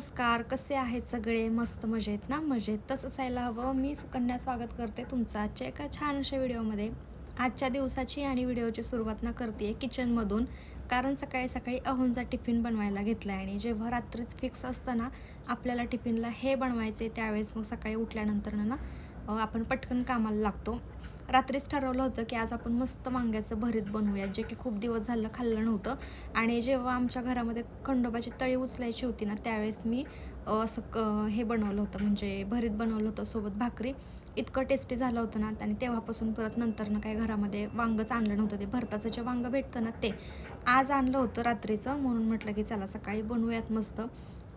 नमस्कार कसे आहेत सगळे? मस्त मजेत ना? मजेत तसं असायला हवं. मी सुकन्या स्वागत करते तुमचं आजच्या एका छानशा व्हिडिओमध्ये. आजच्या दिवसाची आणि व्हिडिओची सुरुवात ना करते किचनमधून कारण सकाळी सकाळी अहोंचा टिफिन बनवायला घेतला आहे आणि जेव्हा रात्रीच फिक्स असतं ना आपल्याला टिफिनला हे बनवायचे त्यावेळेस मग सकाळी उठल्यानंतर ना आपण पटकन कामाला लागतो. रात्रीच ठरवलं होतं की आज आपण मस्त वांग्याचं भरीत बनवूया जे की खूप दिवस झालं खाल्लं नव्हतं. आणि जेव्हा आमच्या घरामध्ये खंडोबाची तळी उचलायची होती ना त्यावेळेस मी असं क हे बनवलं होतं म्हणजे भरीत बनवलं होतं सोबत भाकरी. इतकं टेस्टी झालं होतं ना आणि तेव्हापासून परत नंतरनं काय घरामध्ये वांगंच आणलं नव्हतं. ते भरताचं जे वांग भेटतं ना ते आज आणलं होतं रात्रीचं म्हणून म्हटलं की चला सकाळी बनवूयात मस्त.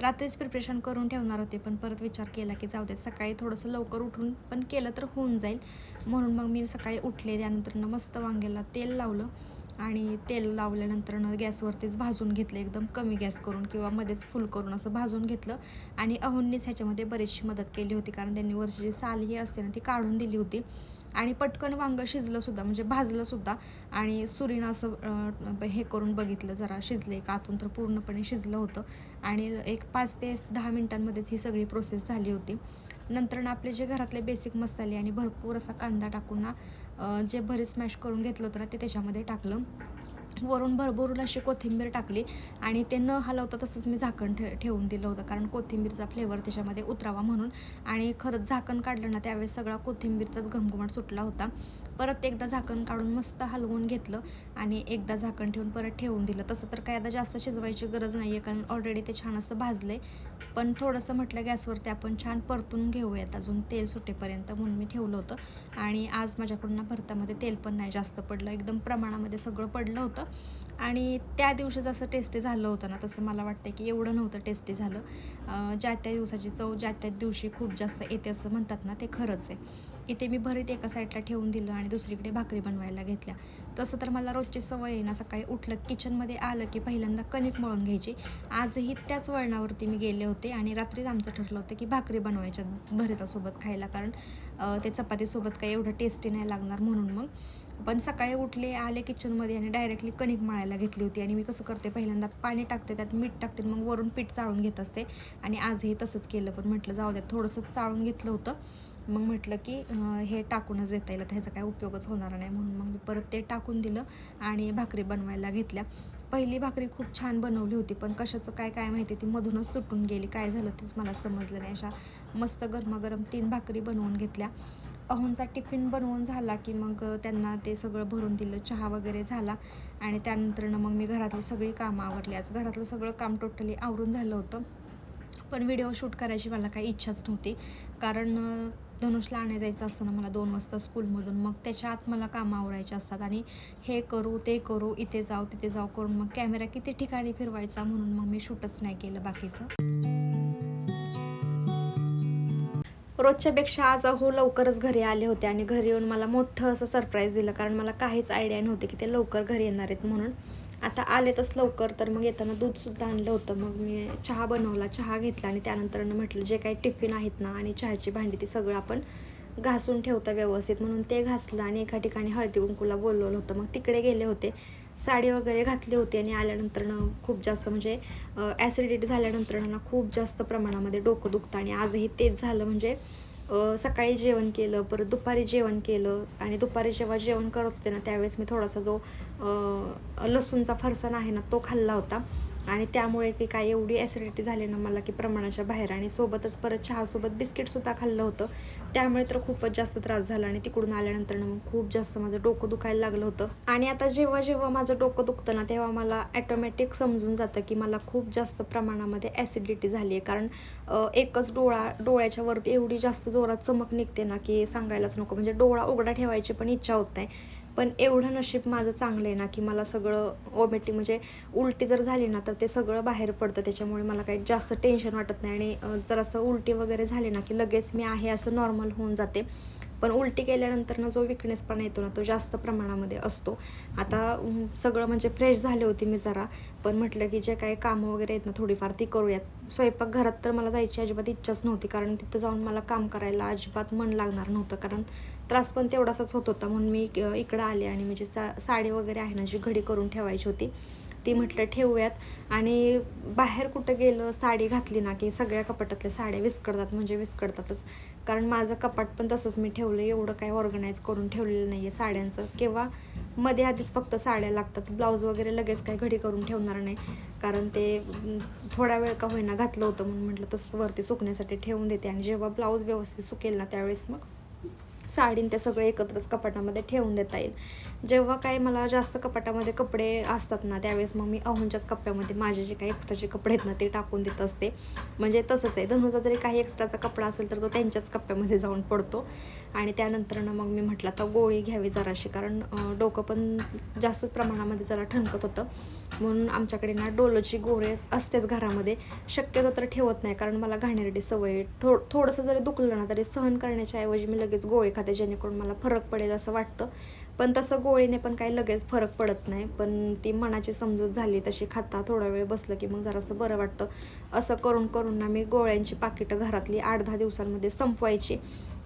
रात्रीच प्रिपरेशन करून ठेवणार होते पण परत विचार केला की जाऊ दे सकाळी थोडंसं लवकर उठून पण केलं तर होऊन जाईल. म्हणून मग मी सकाळी उठले त्यानंतर मस्त वांग्याला तेल लावलं आणि तेल लावल्यानंतर गॅसवरतीच भाजून घेतलं एकदम कमी गॅस करून किंवा मध्येच फुल करून असं भाजून घेतलं. आणि अहोंनीच ह्याच्यामध्ये बरीचशी मदत केली होती कारण त्यांनी वरची जी साल ही असते ना ती काढून दिली होती. आणि पटकन वांगं शिजलं सुद्धा म्हणजे भाजलं सुद्धा आणि सुरीनं असं हे करून बघितलं जरा शिजले का? आतून तर पूर्णपणे शिजलं होतं. आणि एक पाच ते दहा मिनटांमध्येच ही सगळी प्रोसेस झाली होती. नंतर ना आपले जे घरातले बेसिक मसाले आणि भरपूर असा कांदा टाकून ना जे भरीत स्मॅश करून घेतलं होतं ना ते त्याच्यामध्ये टाकलं. वरून भरभरून अशी कोथिंबीर टाकली आणि ते न हलवता तसंच मी झाकण ठे ठेवून दिलं होतं. कारण कोथिंबीरचा फ्लेवर त्याच्यामध्ये उतरावा म्हणून. आणि खरंच झाकण काढलं ना त्यावेळेस सगळा कोथिंबीरचाच घमघमाट सुटला होता. परत एकदा झाकण काढून मस्त हलवून घेतलं आणि एकदा झाकण ठेवून परत ठेवून दिलं. तसं तर काय आता जास्त शिजवायची गरज नाही आहे कारण ऑलरेडी ते छान असं भाजलं आहे पण थोडंसं म्हटलं गॅसवरती आपण छान परतून घेऊयात अजून तेल सुटेपर्यंत म्हणून मी ठेवलं होतं. आणि आज माझ्याकडून ना भरतामध्ये तेल पण नाही जास्त पडलं. एकदम प्रमाणामध्ये सगळं पडलं होतं. आणि त्या दिवशी जसं टेस्टी झालं होतं ना तसं मला वाटतं की एवढं नव्हतं टेस्टी झालं. ज्या त्या दिवसाची चव ज्या त्या दिवशी खूप जास्त येते असं म्हणतात ना ते खरंच आहे. इथे मी भरीत एका साईडला ठेवून दिलं आणि दुसरीकडे भाकरी बनवायला घेतल्या. तसं तर मला रोजची सवय आहे ना सकाळी उठलं किचनमध्ये आलं की पहिल्यांदा कणिक मळून घ्यायची. आजही त्याच वळणावरती मी गेले होते आणि रात्रीच आमचं ठरलं होतं की भाकरी बनवायच्या भरितासोबत खायला कारण ते चपातीसोबत काही एवढं टेस्टी नाही लागणार म्हणून मग. पण सकाळी उठले आले किचनमध्ये आणि डायरेक्टली कणिक मळायला घेतली होती. आणि मी कसं करते पहिल्यांदा पाणी टाकते त्यात मीठ टाकते मग वरून पीठ चाळून घेत असते. आणि आजही तसंच केलं पण म्हटलं जाऊ द्या थोडंसं चाळून घेतलं होतं. मग म्हटलं की हे टाकूनच देता येईल. त्याचा ह्याचा काय उपयोगच होणार नाही म्हणून मग मी परत ते टाकून दिलं आणि भाकरी बनवायला घेतल्या. पहिली भाकरी खूप छान बनवली होती पण कशाचं काय काय माहिती ती मधूनच तुटून गेली. काय झालं तेच मला समजलं नाही. अशा मस्त गरमागरम तीन भाकरी बनवून घेतल्या. अहूंचा टिफिन बनवून झाला की मग त्यांना ते सगळं भरून दिलं चहा वगैरे झाला. आणि त्यानंतरनं मग मी घरातली सगळी कामं आवरली. आज घरातलं सगळं काम टोटली आवरून झालं होतं. पण व्हिडिओ शूट करायची मला काही इच्छाच नव्हती. कारण धनुषला आणायला जायचं असतं ना मला दोन वाजता स्कूलमधून मग त्याच्या आत मला कामं आवरायचे असतात. आणि हे करू ते करू इथे जाऊ तिथे जाऊ करून मग कॅमेरा किती ठिकाणी फिरवायचा म्हणून मग मी शूटच नाही केलं बाकीचं. रोजच्यापेक्षा आज अहो लवकरच घरी आले होते आणि घरी येऊन मला मोठं असं सरप्राईज दिलं. कारण मला काहीच आयडिया नव्हती की ते लवकर घरी येणार आहेत म्हणून. आता आलेतच लवकर तर मग येताना दूधसुद्धा आणलं होतं. मग मी चहा बनवला चहा घेतला आणि त्यानंतर म्हटलं जे काही टिफिन आहेत ना आणि चहाची भांडी ती सगळं आपण घासून ठेवता व्यवस्थित. म्हणून ते घासलं आणि एका ठिकाणी हळदी कुंकूला बोलवलं होतं. मग तिकडे गेले होते. साडी वगैरे घातली होती आणि आल्यानंतरनं खूप जास्त म्हणजे ॲसिडिटी झाल्यानंतर ना खूप जास्त प्रमाणामध्ये डोकं दुखतं आणि आजही तेच झालं म्हणजे सकाळी जेवण केलं परत दुपारी जेवण केलं आणि दुपारी जेव्हा जेवण करत होते ना त्यावेळेस मी थोडासा जो लसूणचा फरसाण आहे ना तो खाल्ला होता. आणि त्यामुळे की काय एवढी ॲसिडिटी झाली ना मला की प्रमाणाच्या बाहेर आणि सोबतच परत चहासोबत बिस्किटसुद्धा खाल्लं होतं. त्यामुळे तर खूपच जास्त त्रास झाला आणि तिकडून आल्यानंतर मग खूप जास्त माझं डोकं दुखायला लागलं होतं. आणि आता जेव्हा जेव्हा माझं डोकं दुखतं ना तेव्हा मला ॲटोमॅटिक समजून जातं की मला खूप जास्त प्रमाणामध्ये ॲसिडिटी झाली आहे कारण एकच डोळा डोळ्याच्या वरती एवढी जास्त जोरात चमक निघते ना की सांगायलाच नको. म्हणजे डोळा उघडा ठेवायची पण इच्छा होत नाही. पण एवढं नशीब माझं चांगलं आहे ना की मला सगळं ओमेटिक म्हणजे उलटी जर झाली ना तर ते सगळं बाहेर पडतं. त्याच्यामुळे मला काही जास्त टेन्शन वाटत नाही. आणि जर असं उलटी वगैरे झाली ना की लगेच मी आहे असं नॉर्मल होऊन जाते. पण उलटी केल्यानंतर ना जो विकनेसपणा येतो ना तो जास्त प्रमाणामध्ये असतो. आता सगळं म्हणजे फ्रेश झाले होते मी जरा पण म्हटलं की जे काही कामं वगैरे आहेत ना थोडीफार ती करूयात. स्वयंपाक घरात तर मला जायची अजिबात इच्छाच नव्हती कारण तिथं जाऊन मला काम करायला अजिबात मन लागणार नव्हतं कारण त्रास पण तेवढासाच होत होता. म्हणून मी इकडं आले आणि म्हणजे सा साडी वगैरे आहे ना जी घडी करून ठेवायची होती ती म्हटलं ठेवूयात. आणि बाहेर कुठं गेलं साडी घातली ना की सगळ्या कपाटातल्या साड्या विस्कडतात म्हणजे विस्कडतातच कारण माझं कपाट पण तसंच मी ठेवलं एवढं काही ऑर्गनाईज करून ठेवलेलं नाही आहे साड्यांचं. किंवा मध्ये आधीच फक्त साड्या लागतात ब्लाऊज वगैरे लगेच काही घडी करून ठेवणार नाही. कारण ते थोडा वेळ का होईना घातलं होतं म्हणून म्हटलं तसंच वरती सुकण्यासाठी ठेवून देते. आणि जेव्हा ब्लाऊज व्यवस्थित सुकेल ना त्यावेळेस मग साडीन ते सगळे एकत्रच कपाटामध्ये ठेवून देता येईल. जेव्हा काय मला जास्त कपाटामध्ये कपडे असतात ना त्यावेळेस मग मी अहोंच्याच कप्प्यामध्ये माझे जे काही एक्स्ट्राचे कपडे आहेत ना ते टाकून देत असते. म्हणजे तसंच आहे. धनुचा जरी काही एक्स्ट्राचा कपडा असेल तर तो त्यांच्याच कप्प्यामध्ये जाऊन पडतो. आणि त्यानंतरनं मग मी म्हटलं आता गोळी घ्यावी जराशी कारण डोकं पण जास्तच प्रमाणामध्ये जरा ठणकत होतं. म्हणून आमच्याकडे ना डोलोची गोळे असतेच घरामध्ये. शक्यतो तर ठेवत नाही कारण मला घाणेरडी सवय आहे. थो थोडंसं जरी दुखलं ना तरी सहन करण्याच्या ऐवजी मी लगेच गोळी खाते जेणेकरून मला फरक पडेल असं वाटतं. पण तसं गोळीने पण काही लगेच फरक पडत नाही. पण ती मनाची समजूत झाली तशी खाता थोडा वेळ बसलं की मग जरासं बरं वाटतं. असं करून करून ना मी गोळ्यांची पाकिटं घरातली आठ दहा दिवसांमध्ये संपवायची.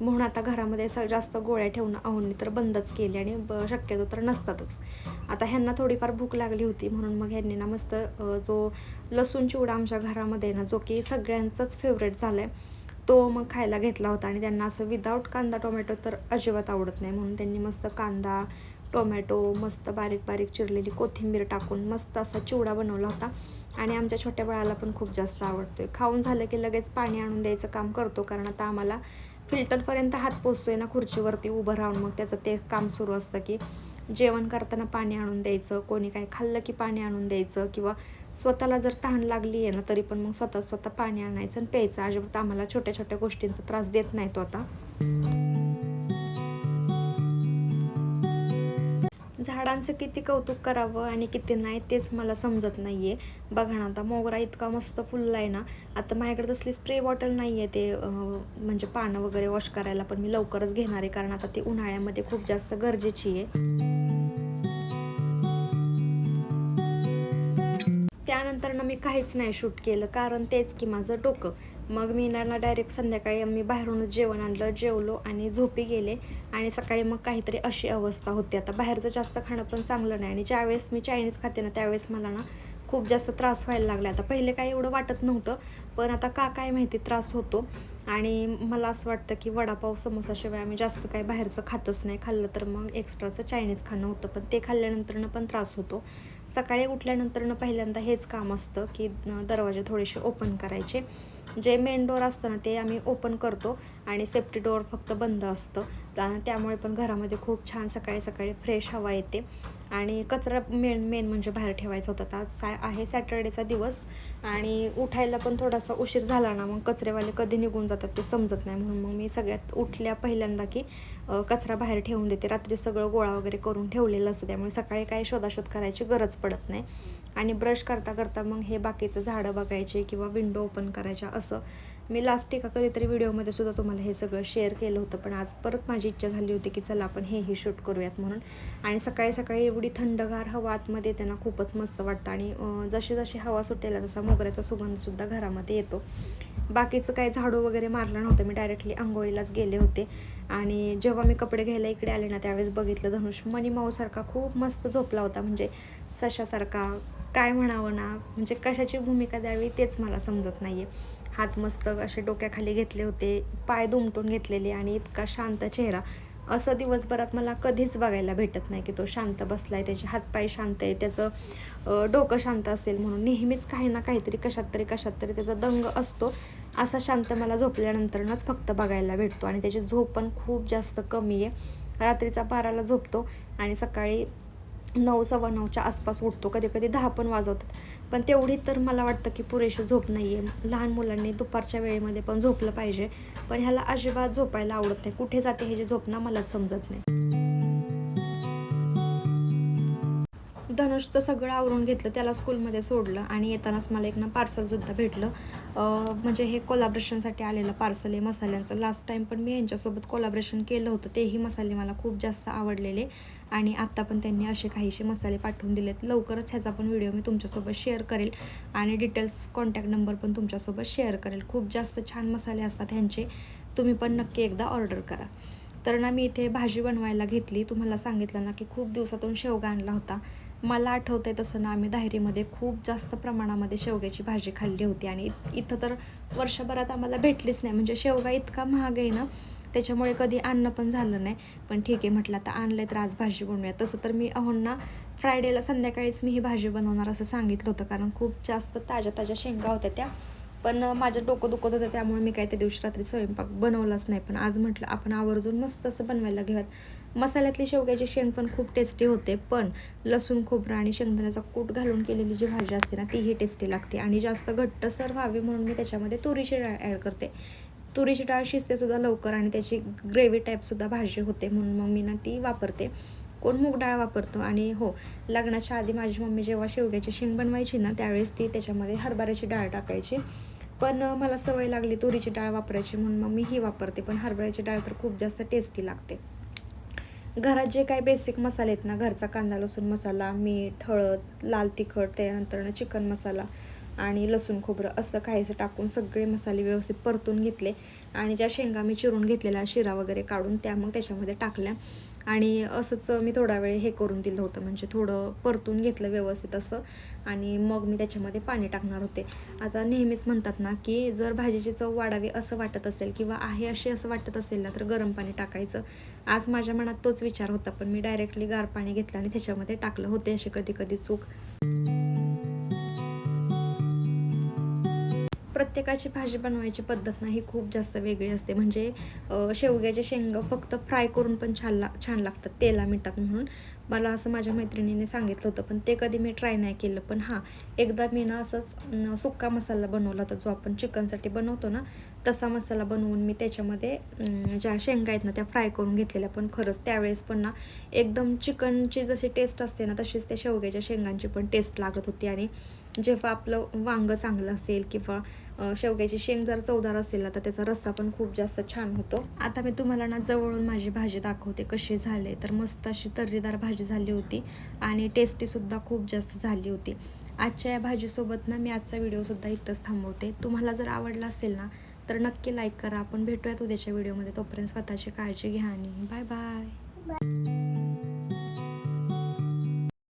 म्हणून आता घरामध्ये स जास्त गोळ्या ठेवणं अहोंनी तर बंदच केली आणि ब शक्यतो तर नसतातच. आता ह्यांना थोडीफार भूक लागली होती म्हणून मग ह्यांनी ना मस्त जो लसूण चिवडा आमच्या घरामध्ये आहे ना जो की सगळ्यांचाच फेवरेट झाला आहे तो मग खायला घेतला होता आणि त्यांना असं विदाऊट कांदा टोमॅटो तर अजिबात आवडत नाही. म्हणून त्यांनी मस्त कांदा टोमॅटो मस्त बारीक बारीक चिरलेली कोथिंबीर टाकून मस्त असा चिवडा बनवला होता. आणि आमच्या छोट्या बाळाला पण खूप जास्त आवडतोय. खाऊन झालं की लगेच पाणी आणून द्यायचं काम करतो कारण आता आम्हाला फिल्टरपर्यंत हात पोचतोय ना खुर्चीवरती उभं राहून मग त्याचं ते काम सुरू असतं की जेवण करताना पाणी आणून द्यायचं कोणी काय खाल्लं की पाणी आणून द्यायचं किंवा स्वतःला जर तहान लागली आहे ना तरी पण मग स्वतः स्वतः पाणी आणायचं आणि प्यायचं. अजिबात आम्हाला छोट्या छोट्या गोष्टींचा त्रास देत नाही तो आता. झाडांचं किती कौतुक करावं आणि किती नाही तेच मला समजत नाही आहे बघा ना आता मोगरा इतका मस्त फुलला आहे ना आता माझ्याकडे तसली स्प्रे बॉटल नाही आहे ते म्हणजे पानं वगैरे वॉश करायला पण मी लवकरच घेणार आहे कारण आता ती उन्हाळ्यामध्ये खूप जास्त गरजेची आहे. त्यानंतर ना मी काहीच नाही शूट केलं. कारण तेच की माझं डोकं. मग मी ना डायरेक्ट संध्याकाळी मी बाहेरूनच जेवण आणलं जेवलो आणि झोपी गेले. आणि सकाळी मग काहीतरी अशी अवस्था होती. आता बाहेरचं जास्त खाणं पण चांगलं नाही. आणि ज्यावेळेस मी चायनीज खाते ना त्यावेळेस मला ना खूप जास्त त्रास व्हायला लागला आता पहिले काही एवढं वाटत नव्हतं पण आता का काय माहिती त्रास होतो. आणि मला असं वाटतं की वडापाव समोसाशिवाय आम्ही जास्त काही बाहेरचं खातच नाही. खाल्लं तर मग एक्स्ट्राचं चायनीज खाणं होतं पण ते खाल्ल्यानंतरनं पण त्रास होतो. सकाळी उठल्यानंतरनं पहिल्यांदा हेच काम असतं की दरवाजे थोडेसे ओपन करायचे. जे मेन डोअर असतं ना ते आम्ही ओपन करतो आणि सेफ्टी डोअर फक्त बंद असतं. त्यामुळे पण घरामध्ये खूप छान सकाळी सकाळी फ्रेश हवा येते. आणि कचरा मेन मेन म्हणजे बाहेर ठेवायचा होता. आज सा आहे सॅटर्डेचा दिवस. आणि उठायला पण थोडासा उशीर झाला ना मग कचरेवाले कधी निघून जातात ते समजत नाही. म्हणून मग मी सगळ्यात उठल्या पहिल्यांदा की कचरा बाहेर ठेवून देते. रात्री सगळं गोळा वगैरे करून ठेवलेलं असतं. त्यामुळे सकाळी काही शोधाशोध करायची गरज पडत नाही. आणि ब्रश करता करता मग हे बाकीचं झाडं बघायचे किंवा विंडो ओपन करायच्या असं मी लास्ट एका कधीतरी व्हिडिओमध्ये सुद्धा तुम्हाला हे सगळं शेअर केलं होतं पण आज परत माझी इच्छा झाली होती की चला आपण हेही शूट करूयात म्हणून. आणि सकाळी सकाळी एवढी थंडगार हवा आतमध्ये त्यांना खूपच मस्त वाटतं. आणि जशी जशी हवा सुटेला तसा मोगऱ्याचा सुगंधसुद्धा घरामध्ये येतो. बाकीचं काही झाडू वगैरे मारलं नव्हतं मी डायरेक्टली आंघोळीलाच गेले होते. आणि जेव्हा मी कपडे घ्यायला इकडे आले ना त्यावेळेस बघितलं धनुष मनी माऊसारखा खूप मस्त झोपला होता. म्हणजे सशासारखा काय म्हणावं ना म्हणजे कशाची भूमिका द्यावी तेच मला समजत नाही आहे हात मस्त असे डोक्याखाली घेतले होते पाय दुमटून घेतलेले आणि इतका शांत चेहरा. असं दिवसभरात मला कधीच बघायला भेटत नाही की तो शांत बसला आहे त्याचे हातपाय शांत आहे त्याचं डोकं शांत असेल म्हणून. नेहमीच काही ना काहीतरी कशात तरी कशात तरी त्याचा दंग असतो. असा शांत मला झोपल्यानंतरनच फक्त बघायला भेटतो आणि त्याची झोप पण खूप जास्त कमी आहे. रात्रीचा बाराला झोपतो आणि सकाळी नऊ सव्वा नऊच्या आसपास उठतो. कधी कधी दहा पण वाजवतात. पण तेवढी तर मला वाटतं की पुरेशी झोप नाही आहे लहान मुलांनी दुपारच्या वेळेमध्ये पण झोपलं पाहिजे. पण ह्याला अजिबात झोपायला आवडत नाही. कुठे जाते ह्याची झोप ना मलाच समजत नाही. धनुषचं सगळं आवरून घेतलं त्याला स्कूलमध्ये सोडलं आणि येतानाच मला एक ना पार्सलसुद्धा भेटलं. म्हणजे हे कोलाब्रेशनसाठी आलेलं पार्सल आहे मसाल्यांचं. लास्ट टाईम पण मी यांच्यासोबत कोलाब्रेशन केलं होतं तेही मसाले मला खूप जास्त आवडलेले. आणि आत्ता पण त्यांनी असे काहीसे मसाले पाठवून दिलेत. लवकरच ह्याचा पण व्हिडिओ मी तुमच्यासोबत शेअर करेल. आणि डिटेल्स कॉन्टॅक्ट नंबर पण तुमच्यासोबत शेअर करेल. खूप जास्त छान मसाले असतात ह्यांचे. तुम्ही पण नक्की एकदा ऑर्डर करा. तर ना मी इथे भाजी बनवायला घेतली. तुम्हाला सांगितलं ना की खूप दिवसातून शेवगा आणला होता. मला आठवतं आहे तसं ना आम्ही दाहेरीमध्ये खूप जास्त प्रमाणामध्ये शेवग्याची भाजी खाल्ली होती आणि इथं तर वर्षभरात आम्हाला भेटलीच नाही. म्हणजे शेवगा इतका महाग आहे ना त्याच्यामुळे कधी आणणं पण झालं नाही. पण ठीक आहे म्हटलं आता आणलं तर आज भाजी बनवूया. तसं तर मी अहोंना फ्रायडेला संध्याकाळीच मी ही भाजी बनवणार असं सांगितलं होतं. कारण खूप जास्त ताज्या ताज्या शेंगा होत्या त्या. पण माझं डोकं दुखत होतं त्यामुळे मी काय त्या दिवशी रात्री स्वयंपाक बनवलाच नाही. पण आज म्हटलं आपण आवर्जून मस्त असं बनवायला घेऊयात. मसाल्यातली शेवग्याची शेंग पण खूप टेस्टी होते पण लसूण खोबरं आणि शेंगदाण्याचा कूट घालून केलेली जी भाजी असते ना तीही टेस्टी लागते. आणि जास्त घट्टसर व्हावी म्हणून मी त्याच्यामध्ये तुरीची डाळ ॲड करते. तुरीची डाळ शिजतेसुद्धा लवकर आणि त्याची ग्रेव्ही टाईपसुद्धा भाजी होते म्हणून मग मी ना ती वापरते. कोण मूग डाळ वापरतो? आणि हो लग्नाच्या आधी माझी मम्मी जेव्हा शेवग्याची शेंग बनवायची ना त्यावेळेस ती त्याच्यामध्ये हरभऱ्याची डाळ टाकायची. पण मला सवय लागली तुरीची डाळ वापरायची म्हणून मग मी ही वापरते पण हरभऱ्याची डाळ तर खूप जास्त टेस्टी लागते. घरात जे काही बेसिक मसाले आहेत ना घरचा कांदा लसूण मसाला मीठ हळद लाल तिखट त्यानंतरनं चिकन मसाला आणि लसूण खोबरं असं काहीसं टाकून सगळे मसाले व्यवस्थित परतून घेतले आणि ज्या शेंगा मी चिरून घेतलेल्या शिरा वगैरे काढून त्या मग त्याच्यामध्ये टाकल्या. आणि असंच मी थोडा वेळ हे करून दिलं होतं. म्हणजे थोडं परतून घेतलं व्यवस्थित असं. आणि मग मी त्याच्यामध्ये पाणी टाकणार होते. आता नेहमीच म्हणतात ना की जर भाजीची चव वाढावी असं वाटत असेल किंवा आहे अशी असं वाटत असेल ना तर गरम पाणी टाकायचं. आज माझ्या मनात तोच विचार होता पण मी डायरेक्टली गार पाणी घेतलं आणि त्याच्यामध्ये टाकलं होते असे कधी कधी चूक. प्रत्येकाची भाजी बनवायची पद्धत ना ही खूप जास्त वेगळी असते. म्हणजे शेवग्याचे शेंग फक्त फ्राय करून पण छान ला छान लागतात तेला मिठात म्हणून. मला असं माझ्या मैत्रिणीने सांगितलं होतं पण ते कधी मी ट्राय नाही केलं. पण हां एकदा मी ना असंच सुक्का मसाला बनवला होता जो आपण चिकनसाठी बनवतो ना तसा मसाला बनवून मी त्याच्यामध्ये ज्या शेंगा आहेत ना त्या फ्राय करून घेतलेल्या. पण खरंच त्यावेळेस पण ना एकदम चिकनची जशी टेस्ट असते ना तशीच त्या शेवग्याच्या शेंगांची पण टेस्ट लागत होती. आणि जेव्हा आपलं वांगं चांगलं असेल किंवा शेवग्याची शेंग जर चवदार असेल ना तर त्याचा रस्सा पण खूप जास्त छान होतो. आता मी तुम्हाला ना जवळून माझी भाजी दाखवते कशी झाले. तर मस्त अशी तर्रीदार भाजी झाली होती आणि टेस्टीसुद्धा खूप जास्त झाली होती. आजच्या या भाजीसोबत ना मी आजचा व्हिडिओसुद्धा इथंच थांबवते. तुम्हाला जर आवडला असेल ना तर नक्की लाईक करा. आपण भेटूयात उद्याच्या व्हिडिओमध्ये तोपर्यंत स्वतःची काळजी घ्या आणि बाय बाय